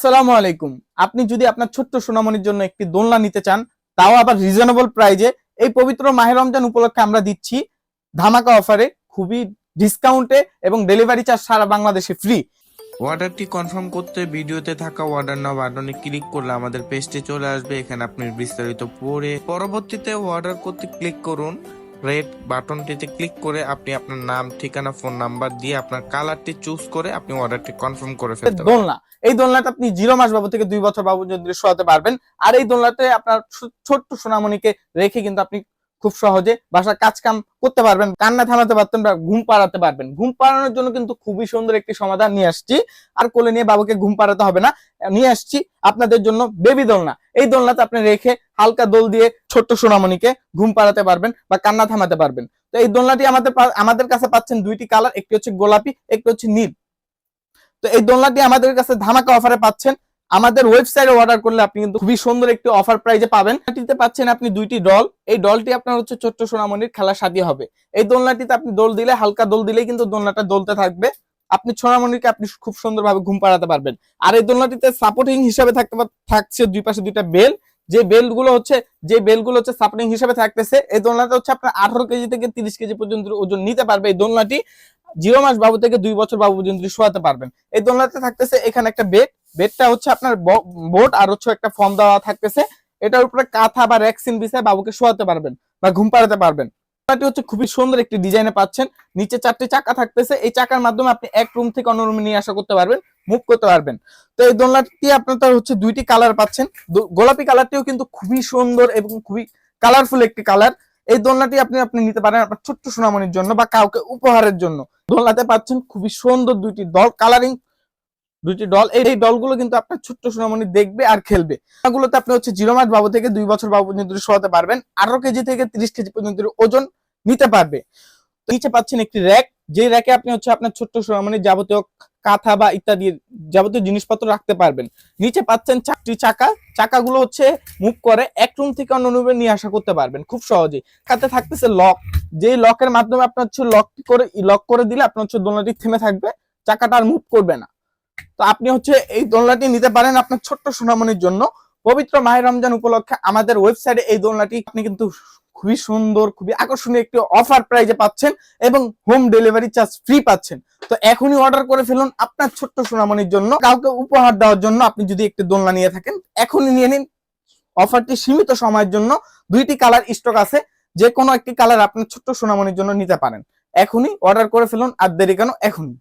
আসসালামু আলাইকুম। আপনি যদি আপনার ছোট্ট সোনামণির জন্য একটি দোলনা নিতে চান, তাও আবার রিজনেবল প্রাইজে এই পবিত্র মাহে রমজান উপলক্ষে আমরা দিচ্ছি ধামাকা অফারে খুবই ডিসকাউন্টে এবং ডেলিভারি চার্জ সারা বাংলাদেশে ফ্রি অর্ডারটি কনফার্ম করতে ভিডিওতে থাকা অর্ডার নাও বাটনে ক্লিক করলে আমাদের পেজটি চলে আসবে। এখানে আপনি বিস্তারিত পড়ে পরবর্তীতে অর্ডার করতে ক্লিক করুন। রেড বাটনটিতে ক্লিক করে আপনি আপনার নাম ঠিকানা ফোন নাম্বার দিয়ে আপনার কালারটি চুজ করে আপনি অর্ডারটি কনফার্ম করে ফেলতে পারেন দোলনা এই দোলনাটা আপনি জিরো মাস বাবু থেকে দুই বছর বাবু যদি শোয়াতে পারবেন। আর এই দোলনাতে আপনার ছোট্ট সোনামণিকে রেখে কিন্তু আপনি খুব সহজে বাসার কাজ কাম করতে পারবেন কান্না থামাতে পারতেন বা ঘুম পাড়াতে পারবেন। ঘুম পাড়ানোর জন্য কিন্তু খুবই সুন্দর একটি সমাধান নিয়ে আসছি। আর কোলে নিয়ে বাবুকে ঘুম পাড়াতে হবে না। নিয়ে আসছি আপনাদের জন্য বেবি দোলনা। এই দোলনাতে আপনি রেখে হালকা দোল দিয়ে ছোট্ট সোনামণিকে ঘুম পাড়াতে পারবেন বা কান্না থামাতে পারবেন। তো এই দোলনাটি আমাদের আমাদের কাছে পাচ্ছেন দুইটি কালার, একটি হচ্ছে গোলাপি, একটি হচ্ছে নীল। তো এই দোলনাটি আমাদের কাছে ধামাকা অফারে পাচ্ছেন। আমাদের ওয়েবসাইটে অর্ডার করলে আপনি কিন্তু খুবই সুন্দর একটি অফার প্রাইজে পাবেন। এটিতে পাচ্ছেন আপনি দুইটি ডল এই ডলটি আপনার হচ্ছে ছোট্ট সোনামণির খেলার সাথী হবে। এই দোলনাটিতে আপনি দোল দিলে, হালকা দোল দিলেই কিন্তু দোলনাটা দোলতে থাকবে। আপনি সোনামণিকে আপনি খুব সুন্দরভাবে ঘুম পাড়াতে পারবেন। আর এই দোলনাটিতে সাপোর্টিং হিসাবে থাকতে থাকছে দুই পাশে দুইটা বেল যে বেল্টগুলো হচ্ছে, যে বেল্টগুলো হচ্ছে সাপোর্টিং হিসাবে থাকতেছে, এই দোলনাটা হচ্ছে আপনার আঠারো কেজি থেকে তিরিশ কেজি পর্যন্ত ওজন নিতে পারবে। এই দোলনাটি জিরো মাস বাবু থেকে দুই বছর বাবু পর্যন্ত শোয়াতে পারবেন। এই দোলনাতে থাকতেছে এখানে একটা বেড বেডটা হচ্ছে আপনার বোট আর হচ্ছে একটা ফর্ম দেওয়া থাকতেছে। এটার উপরে কাঁথা বা র্যাক্সিন বিছায় বাবুকে শোয়াতে পারবেন বা ঘুম পাড়াতে পারবেন। দোলনাটি হচ্ছে খুবই সুন্দর একটি ডিজাইনে পাচ্ছেন। নিচে চারটি চাকা থাকতেছে। এই চাকার মাধ্যমে আপনি এক রুম থেকে অন্য রুমে নিয়ে আসা করতে পারবেন মুভ করতে পারবেন। তো এই দোলনাটি আপনার হচ্ছে দুইটি কালার পাচ্ছেন। গোলাপি কালারটিও কিন্তু খুবই সুন্দর এবং খুবই কালারফুল একটি কালার এই দোলনাটি আপনি আপনি নিতে পারেন আপনার ছোট্ট সোনামণির জন্য বা কাউকে উপহারের জন্য। দোলনাতে পাচ্ছেন খুবই সুন্দর দুইটি দল কালারিং দুইটি দল, এই দলগুলো কিন্তু আপনার ছোট্ট সোনামণি দেখবে আর খেলবে। এগুলোতে আপনি হচ্ছে জিরো মাস বাবু থেকে দুই বছর বাবু পর্যন্ত শোয়াতে পারবেন। আঠারো কেজি থেকে তিরিশ কেজি পর্যন্ত ওজন নিতে পারবে। নিচে পাচ্ছেন একটি র্যাক। যে র্যাকে আপনি হচ্ছে আপনার ছোট্ট সোনামণি যাবতীয় কাঁথা বা ইত্যাদি যাবতীয় জিনিসপত্র রাখতে পারবেন। নিচে পাচ্ছেন চারটি চাকা। চাকাগুলো হচ্ছে মুভ করে এক রুম থেকে অন্য রুমে নিয়ে আসা করতে পারবেন খুব সহজে কাতে থাকতেছে লক। যে লকের মাধ্যমে আপনার হচ্ছে লক করে লক করে দিলে আপনার হচ্ছে দোলনাটি থেমে থাকবে। চাকাটা আর মুভ করবে না। তো আপনি হচ্ছে এই দোলনাটি নিতে পারেন আপনার ছোট্ট সোনামণির জন্য। পবিত্র মাহের রমজান উপলক্ষে আমাদের ওয়েবসাইটে এই দোলনাটি আপনি কিন্তু খুবই সুন্দর, খুবই আকর্ষণীয় একটি অফার প্রাইজে পাচ্ছেন এবং হোম ডেলিভারি চার্জ ফ্রি পাচ্ছেন। তো এখনই অর্ডার করে ফেলুন আপনার ছোট্ট সোনামণির জন্য। কাউকে উপহার দেওয়ার জন্য আপনি যদি একটি দোলনা নিয়ে থাকেন, এখনই নিয়ে নিন। অফারটি সীমিত সময়ের জন্য দুইটি কালার স্টক আছে যে কোনো একটি কালার আপনার ছোট্ট সোনামণির জন্য নিতে পারেন। এখনই অর্ডার করে ফেলুন, আর দেরি কেন, এখনই।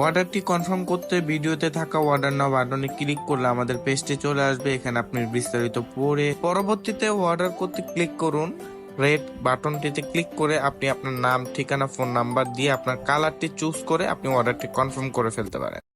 অর্ডারটি কনফার্ম করতে ভিডিওতে থাকা অর্ডার নাও বাটনে ক্লিক করলে আমাদের পেজটি চলে আসবে, এখানে আপনি বিস্তারিত পড়ে পরবর্তীতে অর্ডার করতে ক্লিক করুন। রেড বাটনটিতে ক্লিক করে আপনি আপনার নাম, ঠিকানা ফোন নাম্বার দিয়ে আপনার কালারটি চুজ করে আপনি অর্ডারটি কনফার্ম করে ফেলতে পারেন।